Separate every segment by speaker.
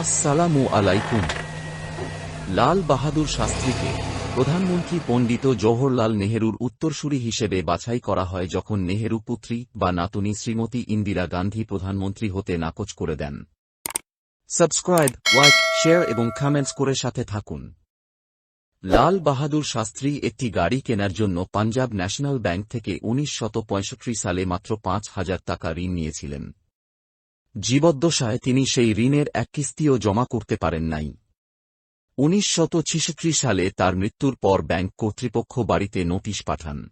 Speaker 1: আসসালামু আলাইকুম। লাল বাহাদুর শাস্ত্রীকে প্রধানমন্ত্রী পণ্ডিত জওহরলাল নেহেরুর উত্তরসূরি হিসেবে বাছাই করা হয় যখন নেহেরু পুত্রী বা নাতনি শ্রীমতী ইন্দিরা গান্ধী প্রধানমন্ত্রী হতে নাকচ করে দেন। সাবস্ক্রাইব, লাইক, শেয়ার এবং কমেন্টস করে সাথে থাকুন। লাল বাহাদুর শাস্ত্রী একটি গাড়ি কেনার জন্য পাঞ্জাব ন্যাশনাল ব্যাংক থেকে উনিশ সালে মাত্র পাঁচ হাজার টাকা ঋণ নিয়েছিলেন। জীবদ্দশায় তিনি সেই ঋণের এক কিস্তিও জমা করতে পারেন নাই। উনিশ শত সালে তার মৃত্যুর পর ব্যাংক কর্তৃপক্ষ বাড়িতে নোটিশ পাঠান।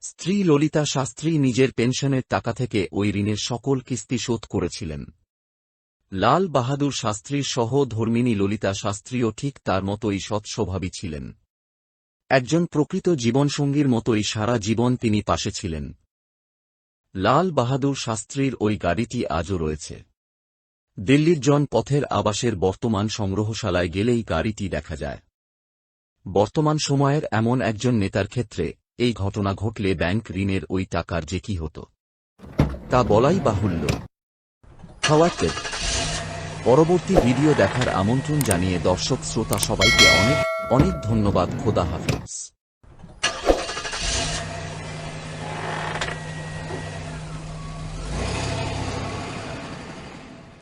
Speaker 1: স্ত্রী ললিতা শাস্ত্রী নিজের পেনশনের টাকা থেকে ওই ঋণের সকল কিস্তি শোধ করেছিলেন। লাল বাহাদুর শাস্ত্রীর সহ ধর্মিনী ললিতা শাস্ত্রীও ঠিক তার মতোই সৎস্বভাবী ছিলেন। একজন প্রকৃত জীবনসঙ্গীর মতোই সারা জীবন তিনি পাশে ছিলেন। লাল বাহাদুর শাস্ত্রীর ওই গাড়িটি আজও রয়েছে। দিল্লির জন পথের আবাসের বর্তমান সংগ্রহশালায় গেলেই গাড়িটি দেখা যায়। বর্তমান সময়ের এমন একজন নেতার ক্ষেত্রে এই ঘটনা ঘটলে ব্যাংক ঋণের ওই টাকার যে কি হতো, তা বলাই বাহুল্য। খাওয়াতে পরবর্তী ভিডিও দেখার আমন্ত্রণ জানিয়ে দর্শক, শ্রোতা সবাইকে অনেক অনেক ধন্যবাদ। খোদা হাফেজ।